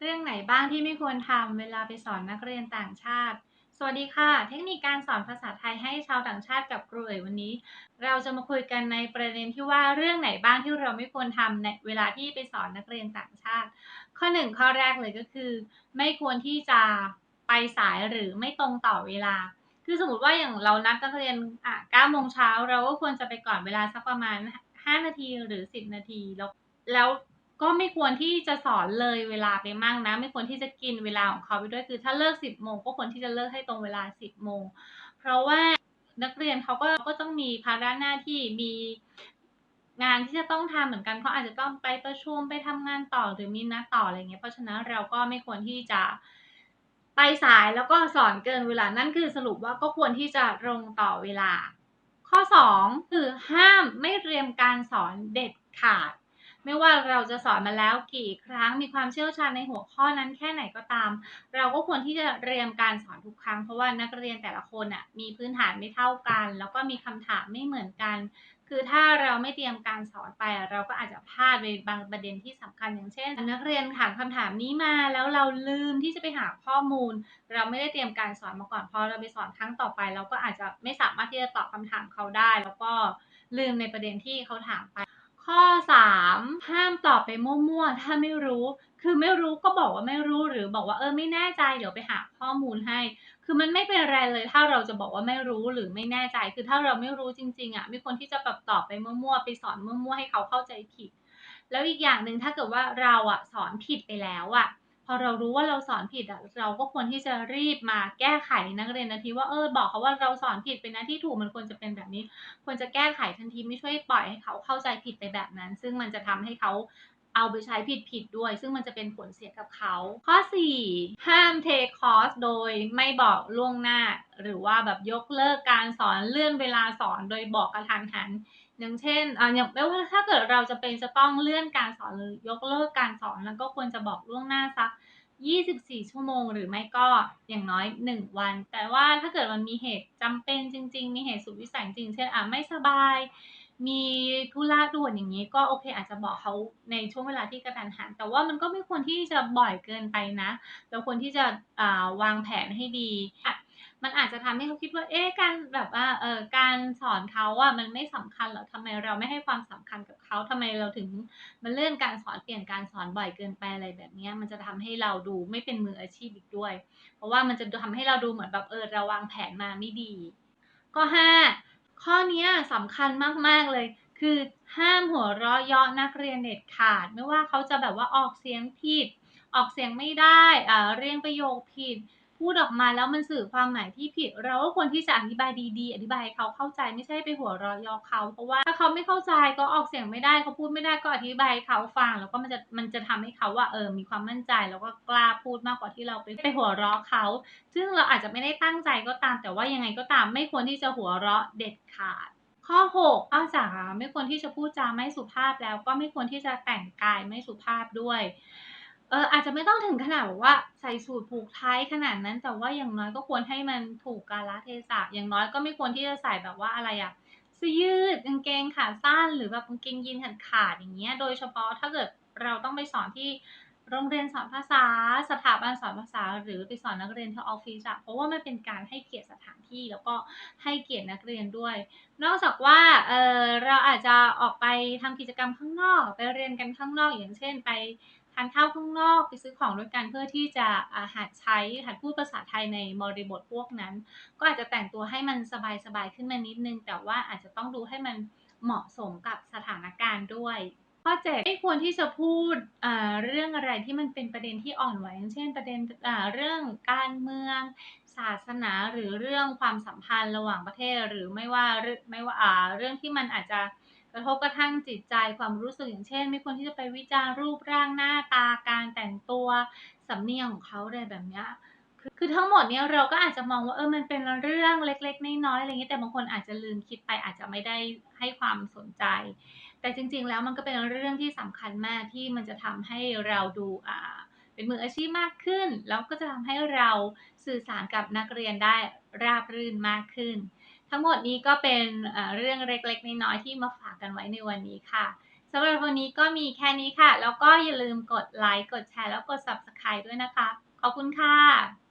เรื่องไหนบ้างที่ไม่ควรทำเวลาไปสอนนักเรียนต่างชาติ สวัสดีค่ะ เทคนิคการสอนภาษาไทยให้ชาวต่างชาติกับครูเอ๋ยวันนี้ เราจะมาคุยกันในประเด็นที่ว่าเรื่องไหนบ้างที่เราไม่ควรทำในเวลาที่ไปสอนนักเรียนต่างชาติ ข้อหนึ่งข้อแรกเลยก็คือ ไม่ควรที่จะไปสายหรือไม่ตรงต่อเวลา คือสมมติว่าอย่างเรานัดนักเรียนอะ9โมงเช้าเราก็ควรจะไปก่อนเวลาสักประมาณ 5 นาทีหรือ 10 นาทีแล้วแล้ว ก็ไม่ควรที่จะสอนเลยเวลาไปมั่งนะ ไม่ควรที่จะกินเวลาของเขาไปด้วยคือ ถ้าเลิก 10โมงก็ควรที่จะเลิกให้ตรงเวลา 10โมงเพราะว่านักเรียนเขาก็ก็ต้องมีภาระหน้าที่มีงานที่จะต้องทำเหมือนกันเขาอาจจะต้องไปประชุมไปทำงานต่อหรือมีนัดต่ออะไรเงี้ยเพราะฉะนั้นเราก็ไม่ควรที่จะไปสายแล้วก็สอนเกินเวลานั่นคือสรุปว่าก็ควรที่จะตรงต่อเวลา ข้อ 2 คือห้ามไม่เตรียมการสอนเด็ดขาด ไม่ว่าเราจะสอนมาแล้วกี่ครั้งมีความเชี่ยวชาญในหัวข้อนั้นแค่ไหนก็ตาม เราก็ควรที่จะเตรียมการสอนทุกครั้งเพราะว่านักเรียนแต่ละคนอะมีพื้นฐานไม่เท่ากัน แล้วก็มีคำถามไม่เหมือนกัน คือถ้าเราไม่เตรียมการสอนไป เราก็อาจจะพลาดในบางประเด็นที่สำคัญอย่างเช่น นักเรียนถามคำถามนี้มาแล้วเราลืมที่จะไปหาข้อมูล เราไม่ได้เตรียมการสอนมาก่อนพอเราไปสอนครั้งต่อไป เราก็อาจจะไม่สามารถที่จะตอบคำถามเขาได้ แล้วก็ลืมในประเด็นที่เขาถามไป ข้อ 3 ห้ามตอบไปมั่วๆ ถ้าไม่รู้ คือไม่รู้ก็บอกว่าไม่รู้หรือบอกว่าเออไม่แน่ใจเดี๋ยวไปหาข้อมูลให้ คือมันไม่เป็นไรเลยถ้าเราจะบอกว่าไม่รู้หรือไม่แน่ใจ คือถ้าเราไม่รู้จริงๆอะไม่ควรที่จะแบบตอบไปมั่วๆ ไปสอนมั่วๆ ให้เขาเข้าใจผิด แล้วอีกอย่างหนึ่งถ้าเกิดว่าเราอะสอนผิดไปแล้วอะ พอเรารู้ว่าเราสอนผิดอะเราก็ควรที่จะรีบมาแก้ไขนักเรียนทันทีว่าเออบอกเขาว่าเราสอนผิดไปนะที่ถูกมันควรจะเป็นแบบนี้ ควรจะแก้ไขทันทีไม่ช่วยปล่อยให้เขาเข้าใจผิดไปแบบนั้น ซึ่งมันจะทำให้เขาเอาไปใช้ผิดๆด้วย ซึ่งมันจะเป็นผลเสียกับเขา ข้อ 4 ห้ามเทคคอร์สโดยไม่บอกล่วงหน้า หรือว่าแบบยกเลิกการสอนเลื่อนเวลาสอนโดยบอกกระทันหัน อย่างเช่นอ่าอย่างไม่ว่าถ้าเกิดเราจะเป็นจะต้องเลื่อนการสอนหรือยกเลิกการสอนแล้วก็ควรจะบอกล่วงหน้าสัก 24 ชั่วโมง หรือไม่ก็อย่างน้อย 1 วัน แต่ว่าถ้าเกิดมันมีเหตุจำเป็นจริง ๆ มีเหตุสุดวิสัยจริง เช่นอ่าไม่สบาย มีธุระด่วนอย่างนี้ ก็โอเค อาจจะบอกเขาในช่วงเวลาที่กระทันหัน แต่ว่ามันก็ไม่ควรที่จะบ่อยเกินไปนะ เราควรที่จะอ่าวางแผนให้ดี มันอาจจะทำให้เขาคิดว่า เอ๊ะ การแบบว่า เอ่อการสอนเขาอะมันไม่สำคัญหรอทำไมเราไม่ให้ความสำคัญกับเขาทำไมเราถึงมาเลื่อนการสอนเปลี่ยนการสอนบ่อยเกินไปอะไรแบบนี้ มันจะทำให้เราดูไม่เป็นมืออาชีพอีกด้วย เพราะว่ามันจะทำให้เราดูเหมือนแบบเออเราวางแผนมาไม่ดีข้อ5ข้อนี้ยสำคัญมาก ๆ เลยคือห้ามหัวเราะเยาะนักเรียนเด็ดขาด ไม่ว่าเขาจะแบบว่าออกเสียงผิด ออกเสียงไม่ได้เรียงประโยคผิด พูดออกมาแล้วมันสื่อความหมายที่ผิด เราก็ควรที่จะอธิบายดีๆ อธิบายให้เขาเข้าใจไม่ใช่ไปหัวเราะยาะเขาเพราะว่าถ้าเขาไม่เข้าใจก็ออกเสียงไม่ได้เขาพูดไม่ได้ก็อธิบายให้เขาฟัง แล้วก็มันจะมันจะทำให้เขาอะเออมีความมั่นใจแล้วก็กล้าพูดมากกว่าที่เราไปไปหัวเราะเขา ซึ่งเราอาจจะไม่ได้ตั้งใจก็ตาม แต่ว่ายังไงก็ตามไม่ควรที่จะหัวเราะเด็ดขาดข้อ6นอกจากไม่ควรที่จะพูดจาไม่สุภาพแล้วก็ไม่ควรที่จะแต่งกายไม่สุภาพด้วย เอออาจจะไม่ต้องถึงขนาดแบบว่าใส่สูทผูกไทขนาดนั้น แต่ว่าอย่างน้อยก็ควรให้มันถูกกาลเทศะอย่างน้อยก็ไม่ควรที่จะใส่แบบว่าอะไรอะเสื้อยืดกางเกงขาสั้นหรือแบบกางเกงยีนส์ขาดอย่างเงี้ย โดยเฉพาะถ้าเกิดเราต้องไปสอนที่โรงเรียนสอนภาษา สถาบันสอนภาษา หรือไปสอนนักเรียนที่ออฟฟิศอะเพราะว่ามันเป็นการให้เกียรติสถานที่แล้วก็ให้เกียรตินักเรียนด้วย นอกจากว่าเออเราอาจจะออกไปทำกิจกรรมข้างนอก ไปเรียนกันข้างนอกอย่างเช่น ไป ทานข้าวข้างนอกไปซื้อของด้วยกันเพื่อที่จะอาหัดใช้หัดพูดภาษาไทยในบริบทพวกนั้น ก็อาจจะแต่งตัวให้มันสบายๆขึ้นมานิดนึง แต่ว่าอาจจะต้องดูให้มันเหมาะสมกับสถานการณ์ด้วย ข้อ7ไม่ควรที่จะพูดเรื่องอะไรที่มันเป็นประเด็นที่อ่อนไหวเช่นประเด็นเรื่องการเมือง ศาสนาหรือเรื่องความสัมพันธ์ระหว่างประเทศ หรือไม่ว่าไม่ว่าเรื่องที่มันอาจจะ กระทบกระทั่งจิตใจความรู้สึกอย่างเช่น ไม่ควรที่จะไปวิจารณ์รูปร่างหน้าตาการแต่งตัวสำเนียงของเขาอะไรแบบเนี้ยคือทั้งหมดเนี้ยเราก็อาจจะมองว่าเออมันเป็นเรื่องเล็กๆน้อยๆอะไรงี้แต่บางคนอาจจะลืมคิดไปอาจจะไม่ได้ให้ความสนใจ แต่จริง ๆ แล้วมันก็เป็นเรื่องที่สำคัญมากที่มันจะทำให้เราดูอ่าเป็นมืออาชีพมากขึ้น แล้วก็จะทำให้เราสื่อสารกับนักเรียนได้ราบรื่นมากขึ้น ทั้งหมดนี้ก็เป็นเรื่องเล็กๆน้อยๆที่มาฝากกันไว้ในวันนี้ค่ะสำหรับวันนี้ก็มีแค่นี้ค่ะ แล้วก็อย่าลืมกดไลค์ กดแชร์ แล้วกด Subscribe ด้วยนะคะ ขอบคุณค่ะ